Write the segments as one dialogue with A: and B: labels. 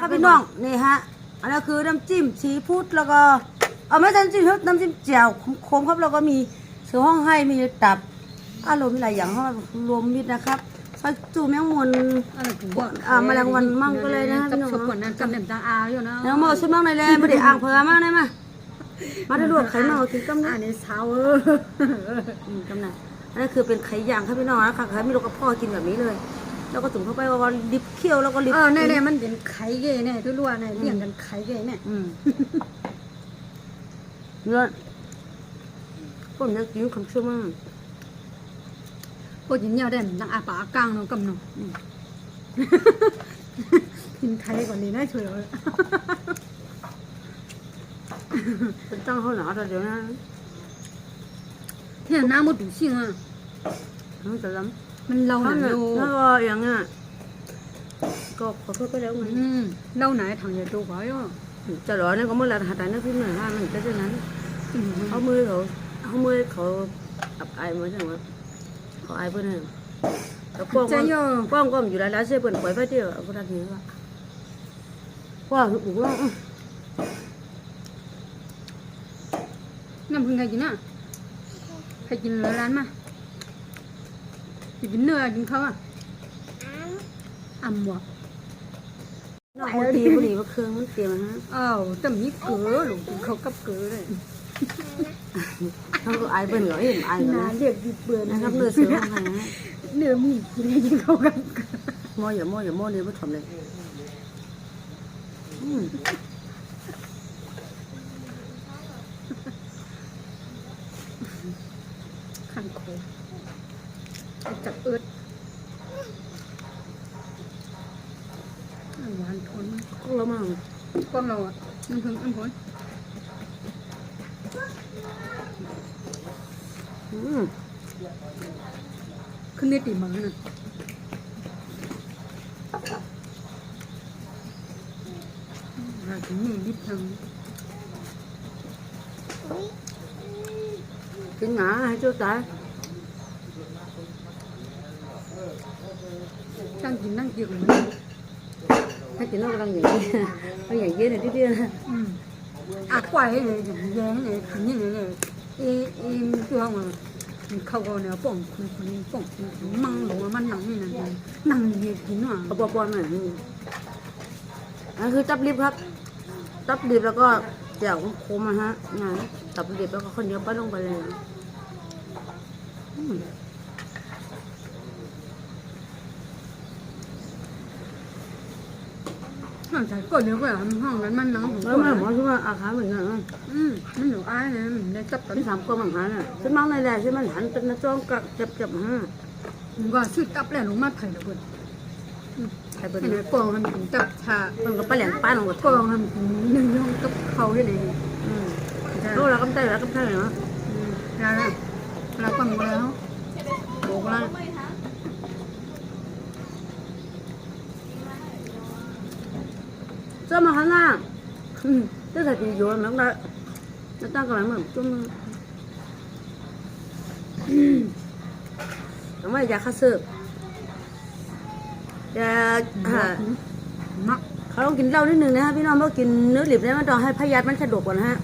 A: ครับพี่น้องนี่ฮะ อันนี้คือน้ำจิ้มซีฟู้ดแล้วก็ เอาไม่ใช่น้ำจิ้มน้ำจิ้มแจ่วขมๆครับแล้วก็มีเสือห้องให้มีตับอารมณ์มีหลายอย่างห้องรวมมิตรนะครับซอยจูแมงมุนอ่าแมลงวันมั่งก็เลยนะพี่น้อง
B: ชอบคนนั้นจำเด่นตาอาอยู่นะ
A: แล้วหมอชุดมั่งในแลไม่ได้อ่างเพอมากได้ไหมมาถ้าลวกไข่เมากินกำ
B: อั
A: นะ
B: นนี้เช้า
A: อืมกำนะอันนี้คือเป็นไข่ย่างครับพี่น้องนะคะไข่มีลูกกระเพาะกินแบบนี้เลย แล้วก็ถุงเข้าไปว่าดิบเคี่ยวแล้วก็ดิบ
B: เออเนี่ยเนี่ยมันเป็นไข่เก๋เนี่ยทุลัวเนี่ยเลี้ยงกันไข่เก๋เนี่ย
A: อืมเนื้อผมอยากกินคำชื่อมั่ง
B: พวกยินเนี่ยได้มันตั้งอาปากกลางเนาะกำเนาะอืมกินไข่ก่อนนี้นะช่วยเอา
A: เป็นตั้งเขาหนาแต่เดี๋ยวนะ
B: ที่น้ำมันดูซิงอะ
A: มันจะล้
B: มันเล่าำห
A: ถ้า
B: นา
A: เนี่ย
B: โย
A: ถ้าก็อย่างเงี้ยก็ขอโทษไปแล้วไง
B: อืมเล่าไหนทางเยดูกว่าอยู่
A: จะรอเนี่ยก็เมื่อไรหาแต่เนี่ยพี่เหนื่อยมากมันจะเช่นนั้น
B: อืม
A: เขามือเขาเขามือเขาอับอายมาจังวะเขาอายเพื่อนเนี่ยแล้วป้อง
B: จะโย
A: ป้องก็อยู่หลายๆเสียเปิ่นปล่อยไปเดียวเอาพนักงานว่าว่าถูกว่า
B: น้ำพึ่งใครกินอะใครกินเลยร้านมา กินเนื้อกินเขาอะอ่ำวะ
A: น้องคนตีบุหรี่มาเครื่องมันเตรียมฮะ
B: อ้าวแต่มีเกลือหลงกินเขากับเกลือเลย
A: เขาก็ไอเปิ่นเหรอเห็นไอเหรอ
B: นาเรียกดิบเบื่อ
A: นะ
B: นะ
A: ครับเนื้อเสือของนะ
B: เนื้อมีกินให้กินเขากับเกลือ
A: มออย่ามออย่ามอเนี่ยไม่ทำเลยอืม
B: ขันโคจับเอิดหวานทน
A: ก็แล้วมั้ง
B: ก้อมเรา อะมันถึงอันผล
A: อืม
B: ขึ้นได้ตีมันน่ะเราถึงมีนิด ทาง
A: กินหงาให้เจ้าตาย
B: ตั้งกินนั่งกินมัน
A: ให้กินแล้วกำลังอย่างนี้ก็อย่างเย็นเลยที่เดียวนะ
B: อืมอะกว่าเลยอย่างแย่เลยขันนี่เลยเลยเอเอมตัวมันเขาก็เนี่ยป่องคุณคุณป่องคุณมั่งหลงมันนั่งนี่นั่นนั่งเย็นกินว่ะ
A: เอาปอนๆหน่อยนี่อันนคือจับลิบครับจับลิบแล้วก็แจ่วคมๆนะฮะงานจับลิบแล้วก็ข้าวเหนียวปั้นลงไปเลยอืม
B: ห้องใส่ก็เดี๋ยวก็ห้องนั้นมันนั่งของ
A: แล้วแม่หมอชื่อว่าอาคาเหมือนกันนะ
B: อืมมันอยู่อ้ายเลยมันได้จับกัน
A: พี่ถามกองหลังน่ะฉันมั่งในแหละฉันมันหันเป็นจ้องกับเจ็บเจ็บฮะ
B: มันก็ซื้อจับแล้วลงมาไผ่ละเบิด
A: ใครเป็น
B: เห็นไหมกองมันถึงจับชา
A: มันก็ไปแหลงป้านลงกับ
B: กองมันถึงหนึ่งย่องกับเขาได้เลย
A: อืมรู้แล้วก็ไม่ได้แล้วก็ไม่ได้เนาะ
B: แล้วเราฟังแล้วบอกแล้ว
A: เจ้ามาข้างล่างอืมเจ้าใส่ตีโยนแล้วได้แล้วตั้งกำลังเหมือยาฆ่าเสือยาอ่า
B: มัก
A: เขาต้องกินเหล้านิดนึงนะฮะพี่น้องเพราะกินเนื้อหลิบเนี่ยมันต้องให้พยาธิมันสะดวกกว่านฮะ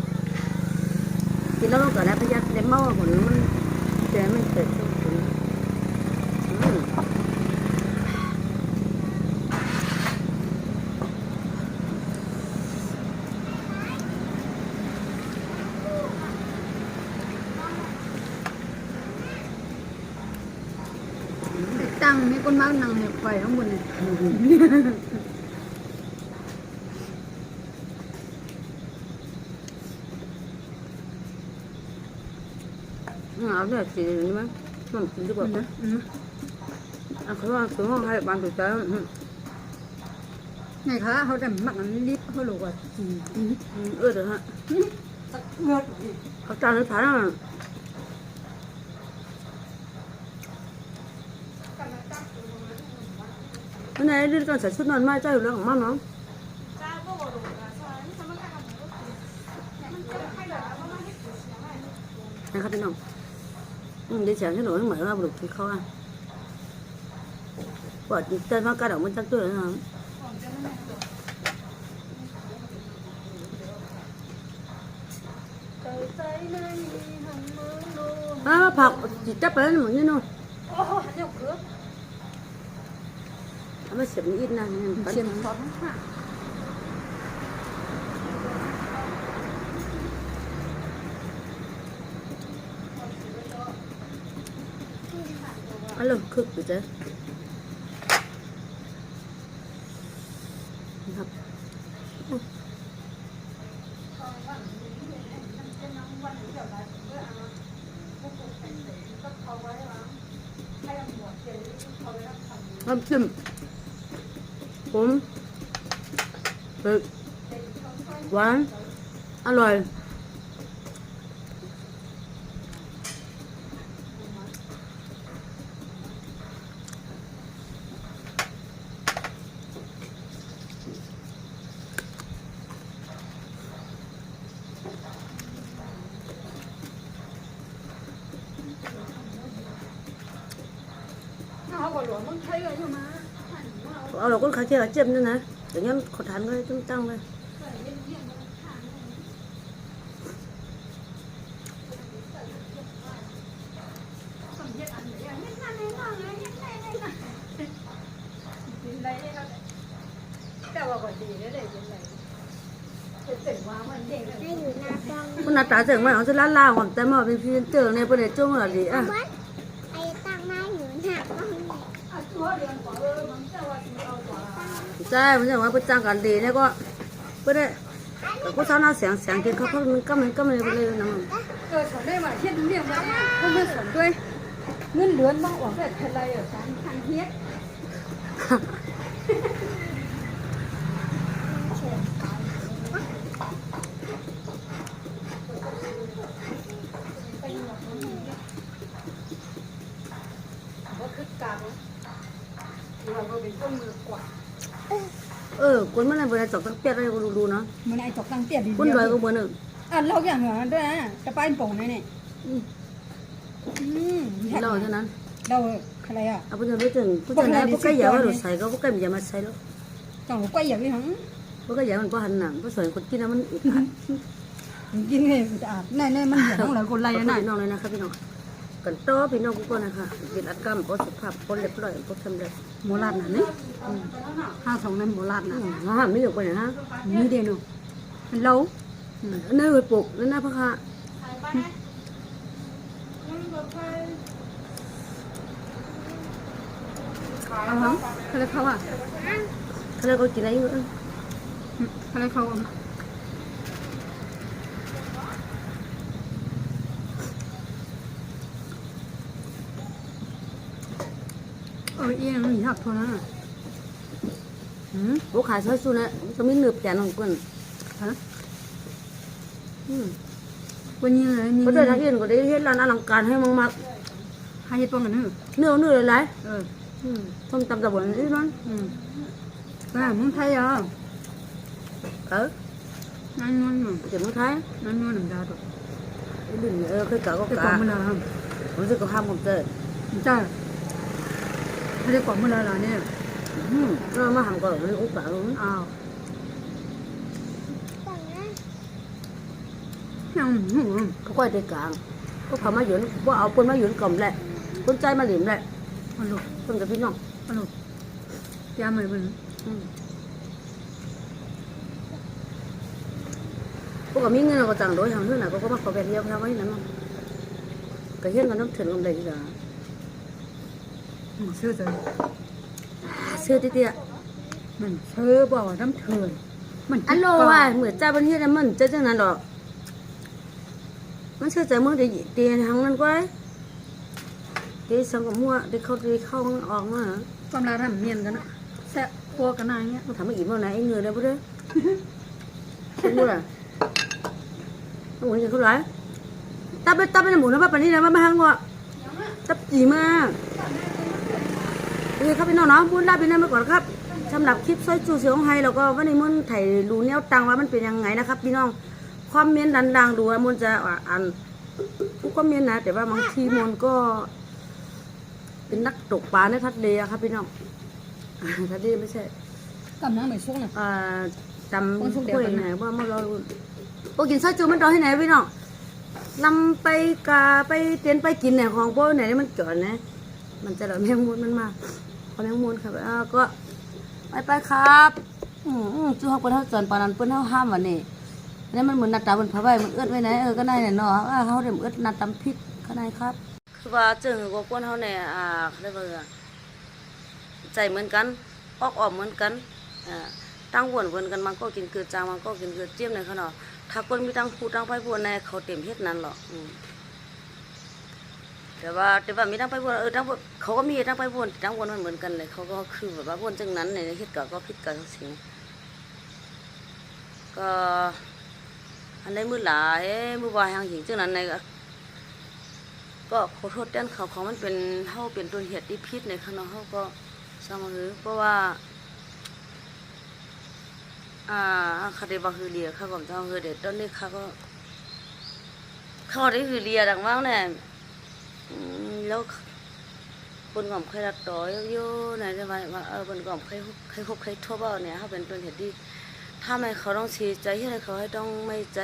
A: กินเหล้าต้องก่อนนะพยาธิเด็กเมาผลมันเจมันเกิดขึ้นอืม
B: ตั้งมี คนมากนั่งเนี่ยไฟข้างบนเนี่ย
A: เอาเนี่ยสีนี้มั้ยมันกินดีกว่า
B: นะ
A: อะเขาว่าคือห้องให้บางตัวเจ้าอืม
B: ไงคะเขาแต่มักนั้นรีบเขาหลอกว่า
A: อืมเออเดี๋ยวฮะ
B: เงือด
A: เขาจานนึกผ่านอะวันไหนเรื่องการใส่ชุดนอนไม้เจ้าอยู่แล้ว hôm nay đi con sản xuất non mai cho hiểu nó không mong không ăn khắp bên không đi sản xuất nổi mở ra được thì khó ăn bỏ tên vào cá động bên trong tôi nữa không à, phọc chỉ chấp ấy mà như nó. Ô, hạt dầu cướp. วดเต้นว่ากระดองมันจักตัวนะครับผักจิตจับไปแล้วหมดนี่เนาะ
B: โอ้โหเดี๋ยวเกือบ
A: เอามาเสียบนิดนะนี่มัน
B: เสียงซอสค่ะ
A: เอาเลยคึกอยู่เจ้ครับน้ำจิ้ม ผมเผ็ดหวานอร่อย
B: เอาก่อนหลวงมึงใช้เลยใช่ไหม
A: เราก็ขายแค่เจ็บนี่นะอย่างงั้นขอทานก็ต้องตั้งเลย
B: แต่ว่าก็ดีได้เสียงว่ามันเด็ก
C: ให้อยู่หน้ากล้อง
A: คุณหน้าตาเจ๋งมากเอาจะล้าล่าก่อนแต่มาเป็นพรีเซนเตอร์เนี่ยประเดี๋ยวจ้องอะไรดีอะ
C: ไอ้ตั้งหน้าอยู่หน้ากล้องเนี่ย
B: อะตัวเรียน
A: ใช่ผมจะว่าเป็นจ้างกันดีเนี่ยก็ไม่ได้แต่ก็เช้าหน้าเสียงเสียงกินเขาเขามันก็มันก็มันไปเลยนะมัน
B: เออสอนได้ว่าเฮ็ดเรียงมาเนี่ยก็ไม่สอนด้วยเงินเดือนบ้างออกแต่เท่าไรอะสามพันเฮ็ดก็คือกลางเราก็เป็นต้นมือกว่า
A: เออคนมันอะไรเวลาจบตั้งเปียกอะไรก็ดูดูเนาะ
B: มันไอ้ตกตั้งเตี้ยดี
A: คนรวยก็เหมือนเออ
B: อะเราอย่างเหรอด้วยนะจะไปป่งไหนเนี่ย
A: อืม
B: อืม
A: เราเท่านั้น
B: เราอะไรอะ
A: เอาไปจะไม่ถึงผู้ชายพวกใกล้ยาวเราใส่ก็พวกใกล้อย่ามาใส่แล้ว
B: จังหวะก้อยอย่างนี้ทั้ง
A: พวกใกล้ยาวมันก็หันหนังพวกสวยคนกินแล้วมันอึดอัด
B: กินไงจะอาบแน่แน่มันเหยียดต้องเหลือคนไร
A: พี่
B: อะ
A: น้
B: น่ะ
A: องเลยนะคะพี่น้อง กันโตพี่น้องทุกคนนะคะกินอัดกรรมก็สุขภาพคนเรียบร้อยก็ทำได้
B: โมลาดน่ะนี่ห้าสองนั่นโมลาดน่ะ
A: น้องห้ามไม่อยู่ไปไหนฮะ
B: นี่เดียวนูเรา
A: นั่นเลยปลูกนั่นน่าพักฮะ
B: เอาทั้งอะไรเขาอะ
A: เขาเลยก็กินอะไรอยู่
B: อะไรเขาเออ เอียงมีหักทนนะอืม
A: พวกขายซอยสูนะก็มีเนื้อแก่นของคน
B: ฮะ
A: อืม
B: วันนี้เลยนี่
A: เพราะเดินทางอื่นก็ได้เห็นร้านอลังการให้มาก
B: ให้ตัวกันเนอะ
A: ๆเนื้อเนื้อหลาย
B: เออ
A: ๆอืมส้มตำตะบนนี่นั่น
B: อืมก็มึงไทยอะ
A: เออ
B: นั่นนู่นนู่น
A: เดี๋ยวมึงไทย
B: นั่นนู่นหนึ่งดาวตัว
A: ไอ้ดินเออเคยกะก็
B: ไปก
A: กะ
B: ว่าเมื่อไรครับ
A: ผมรู้สึกก็ห้ามผมเจอ
B: จ้า ไม่ได้กว่าเมื่อไรล่ะเนี่ย
A: อืมเรามาทำก่อนมันอุกกะลง
B: อ้าว
C: ตั้งหน้า
B: ยังหู
A: เขาก็ได้กลางก็เขามาหยุนว่าเอาคนมาหยุนกล่อมแหละคนใจมาหลิมแหละ
B: ฮัลโหล
A: คนกับพี่น้อง
B: ฮัลโหลยาเหมือนมัน
A: อืมพวกก็มีเงินเราก็จังโดยทางเรื่องไหนก็มาขอแบบเดียวทำไว้นั่นมั้งก็เห็นกันน้ำถึงลำใดที่ละ
B: เชื่อใจ
A: เสื้อเตี้ย
B: มันเชื่อบอกน้ำเถื่อนมัน
A: อันโลว่าเหมือนเจ้าประเทศมันเจ้าจังนั้นดอกมันเชื่อใจมึงเดี๋ยวเตียนทางนั้นก็เดี๋ยวสังกับมั่วเดี๋ยวเขาเดี๋ยวเข้าออกมา
B: ความรักทำเมียนกันนะแซ่พวกกันนายเงี้ย
A: มันทำให้อิ่มเอาไหนไอ้เงือได้ปะเด้อคิดว่าล่ะต้องหัวใจเขาไหลตับไปตับไปในหมูนะป้าปานนี้นะป้าไม่หังวะตับจีมาก โอเคครับพี่น้องเนาะพูดลาไปนั่นไปก่อนครับสำหรับคลิปซอยจูเสียงไฮเราก็วันนี้มันไถ่รู้แนวตังว่ามันเป็นยังไงนะครับ พี่น้องความเมียนดังๆดูว่ามันจะอ่านทุกความเมียนนะ แต่ว่าบางทีมันก็ เป็นนักตกปลาในทัดเลอะครับ พี่น้องอ่าทัดเลไม่ใช่
B: กำลังไปช่วงน่ะ
A: อ่าจำ
B: คนสุกเดียว
A: ผู้
B: กัน
A: ใด
B: นะ
A: ไหนว่ามาเราโอ้กินซอยจูมันดองที่ไหนพี่น้องลำไปกาไปเตียนไปกินเนี่ยของพวกไหนนี่มันจอดนะ มันจะแบบแมงมุมมันมาพอแมงมุมครับอ่าก็ไปไปครับอืมจู่เขาเปิ้นเฮาจอนปานนั้นเปิ้นเฮาห้ามวันนี้อันนี้มันเหมือนนัดตาบนผ้าใบมันเอื้อไว้ไหนเออก็ได้เนี่ยเนาะอ่าเฮาเดี๋ยวเอื้อนนัดตำพริกข้างในครับคือว่าเจอกับคนเฮาเนี่ยอ่าเขาเรียกว่าใจเหมือนกันออกออกเหมือนกันอ่าตั้งวนวนกันมันก็กินเกลือจางมันก็กินเกลือเจียมในเขาเนาะถ้าคนมีตั้งผู้ตั้งไปบวนในเขาเต็มเฮ็ดนั้นหรอก แต่ว่าแต่ว่ามีตั้งไปวนเออตั้งเขาก็มีตั้งไปวนตั้งวนมันเหมือนกันเลยเขาก็คือแบบว่าวนจังนั้นในเฮ็ดก็ก็ผิดกันทั้งสิ่งก็อันใดมือหลายมือวายทางหญิงจังนั้นในก็ก็ขอโทษด้านเขาเขามันเป็นเท่าเป็นตัวเหตุที่พิษในขณะเขาก็สมาหือเพราะว่าอ่าคดีบาคือเรียค่ะผมจะคือเด็ดต้นนี้ค่ะก็เขาได้คือเรียดังมากเนี่ย แล้วบนกล่อมใครรัดต่อยโย่ไหนจะมาว่าเออบนกล่อมใครใครคบใครทั่วเบ้าเนี่ยเขาเป็นตัวเหตุที่ถ้าไม่เขาต้องเสีใจที่ไหนเขาให้ต้องไม่ใจ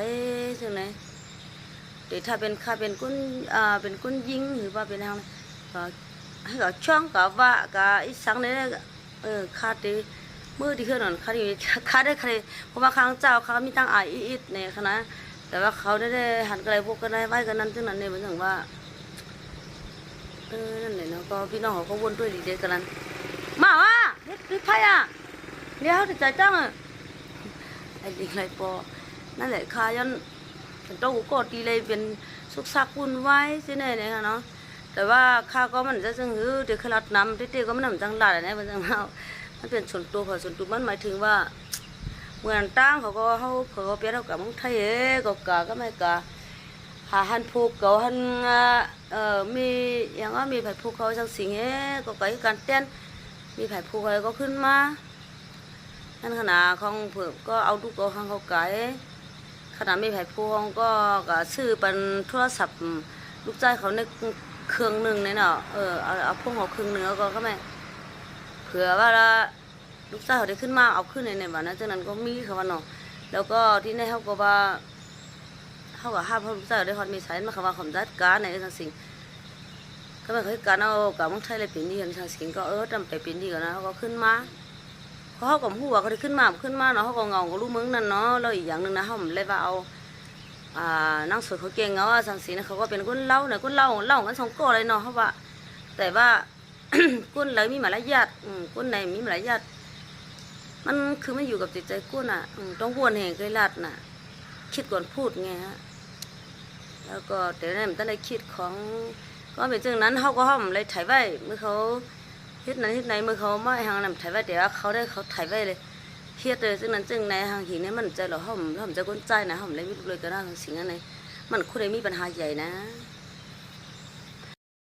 A: ถึงไหนหรือถ้าเป็นข้าเป็นกุ้นอ่าเป็นกุ้นยิงหรือว่าเป็นอะไรก็ให้ก็ช่องก็ว่าก็อีสังเนี่ยเออข้าดีมือที่ขึ้นหน่อยข้าดีข้าได้ใครเพราะว่าข้างเจ้าเขามีตั้งอายอีดในคณะแต่ว่าเขาได้หันไกระไรพวกกันได้ไหวกันนั้นจึงนั้นเนี่ยเหมือนถึงว่า เออนั่นแหละเนาะก็พี่น้องเขาก็วนด้วยดีเด็กกันนั้นมาว่าเฮ็ดพี่ไพ่อะเดี๋ยวจะจ่ายจ้างอะไอ้ดิไรปอนั่นแหละข้ายันฉันต้องก็ตีเลยเป็นสุกสักวุ่นไว้สิเนี่ยเนี่ยค่ะเนาะแต่ว่าข้าก็มันจะจึงหือเดี๋ยวขลัดน้ำเตี้ยๆก็มันนำจังหลาดอะไรมันจังเฮามันเป็นส่วนตัวของส่วนตัวมันหมายถึงว่าเหมือนตั้งเขาก็เขาเขาก็เปลี่ยนเอากับมึงไทยเอ้ก็กาก็ไม่กา หาหันผูกเขาหันเอ่อมีอย่างว่ามีไผ่ผูกเขาจังสิงเอ้ก็ไก่การเต้นมีไผ่ผูกเขาก็ขึ้นมานั่นขนาดของเพิ่มก็เอาลูกเอาข้างเขาไก่ขณะมีไผ่พวงก็ก็ซื้อเป็นโทรศัพท์ลูกใจเขาในเครื่องหนึ่งเนี่ยเนาะเออเอาเอาพวกเขาเครื่องหนึ่งแล้วก็ก็ไม่เผื่อว่าละลูกใจเขาได้ขึ้นมาเอาขึ้นในในบ้านนั้นจากนั้นก็มีเขาว่าเนาะแล้วก็ที่ในเขาก็ว่า เขาก็ห้ามเพราะลูกใจเขาได้ฮอดมีสายมาคำว่าขอมจัดการในทางสิ่งก็ไม่เคยการเอากับมังไทยเลยเป็นดีกันทางสิ่งก็เออจำไปเป็นดีกันนะเขาก็ขึ้นมาเพราเขาก็หัวเขาได้ขึ้นมาขึ้นมาเนาะเขาก็เงาก็รู้มึงนั่นเนาะแล้วอีกอย่างหนึ่งนะเขาไม่เลยว่าเอาอ่านั่งสวดเขาเก่งเนาะสังสีนะเขาก็เป็นคนเล่าเนี่ยคนเล่าเล่ากันสองก้อเลยเนาะเขาว่า แต่ว่าก้นเลยมีมารยาทอืมก้นไหนมีมารยาทมันคือไม่อยู่กับจิตใจก้นอะต้องวนแห่งเคยลัดน่ะ คิดก่อนพูดไงฮะ แล้วก็แต่นั้นมันต้องได้คิดของก็เป็นเช่นนั้นเขาก็ห้อมเลยถ่ายไว้เมื่อเขาเฮ็ดนั้นเฮ็ดไหนมือเขาไม่หางนำถ่ายไว้แต่ว่าเขาได้เขาถ่ายไว้เลยเฮ็ดเลยซึ่งนั้นจึงในหางหินนี่มันใจเราห่อมห้อมใจก้นใจนะห้อมเลยไม่รู้เลยก็ได้สิ่งนั้นเลยมันคุณได้มีปัญหาใหญ่นะ